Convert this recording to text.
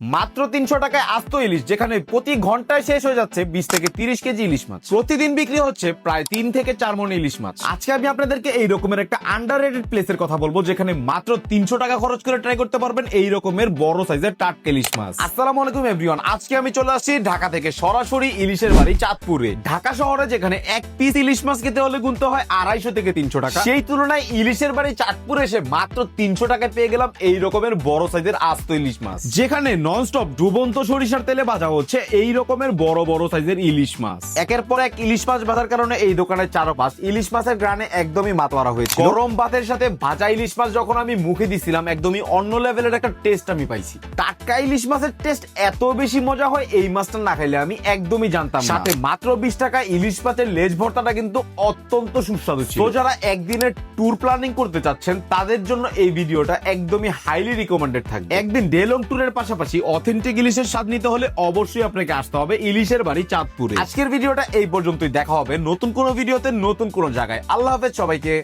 মাত্র তিনশো টাকায় আস্ত ইলিশ, যেখানে প্রতি ঘন্টায় শেষ হয়ে যাচ্ছে বিশ থেকে তিরিশ কেজি ইলিশ মাছ। প্রতিদিন বিক্রি হচ্ছে প্রায় তিন থেকে চার মন ইলিশ মাছ। আজকে আমি আপনাদেরকে এই রকমের একটা আন্ডার রেটেড প্লেসের কথা বলব, যেখানে মাত্র তিনশো টাকা খরচ করে ট্রাই করতে পারবেন এই রকমের বড় সাইজের টাটকা ইলিশ মাছ। আসসালামু আলাইকুম এভরিওয়ান আজকে আমি চলে আসছি ঢাকা থেকে সরাসরি ইলিশের বাড়ি চাঁদপুরে। ঢাকা শহরে যেখানে এক পিস ইলিশ মাছ খেতে হলে গুনতে হয় আড়াইশো থেকে তিনশো টাকা। সেই তুলনায় ইলিশের বাড়ি চাঁদপুরে এসে মাত্র তিনশো টাকায় পেয়ে গেলাম এই রকমের বড় সাইজের আস্ত ইলিশ মাছ। যেখানে ননস্টপ ডুবন্ত সরিষার তেলে ভাজা হচ্ছে এই রকমের বড় বড় সাইজের ইলিশ মাছ। একের পর এক ইলিশ মাছ ভাজার কারণে এই দোকানের চারপাশ ইলিশ মাছের গ্রানে একদমই মাতোয়ারা হয়েছে গরম ভাতের সাথে ভাজা ইলিশ মাছ যখন আমি মুখে দিছিলাম একদমই অন্য লেভেলের একটা টেস্ট আমি পাইছি। টাটকা ইলিশ মাছের টেস্ট এত বেশি মজা হয় এই মাছটা না খাইলে আমি একদমই জানতাম। সাথে মাত্র বিশ টাকা ইলিশ মাছের লেজ ভর্তাটা কিন্তু অত্যন্ত সুস্বাদু ছিল। তো যারা একদিনের ট্যুর প্ল্যানিং করতে চাচ্ছেন তাদের জন্য এই ভিডিওটা একদমই হাইলি রিকমেন্ডেড থাকবে। একদিন ডেলং ট্যুরের পাশাপাশি অথেন্টিক ইলিশের স্বাদ নিতে হলে অবশ্যই আপনাকে আসতে হবে ইলিশের বাড়ি চাঁদপুরে। আজকের ভিডিওটা এই পর্যন্তই। দেখা হবে নতুন কোনো ভিডিওতে নতুন কোনো জায়গায়। আল্লাহ হাফেজ সবাইকে।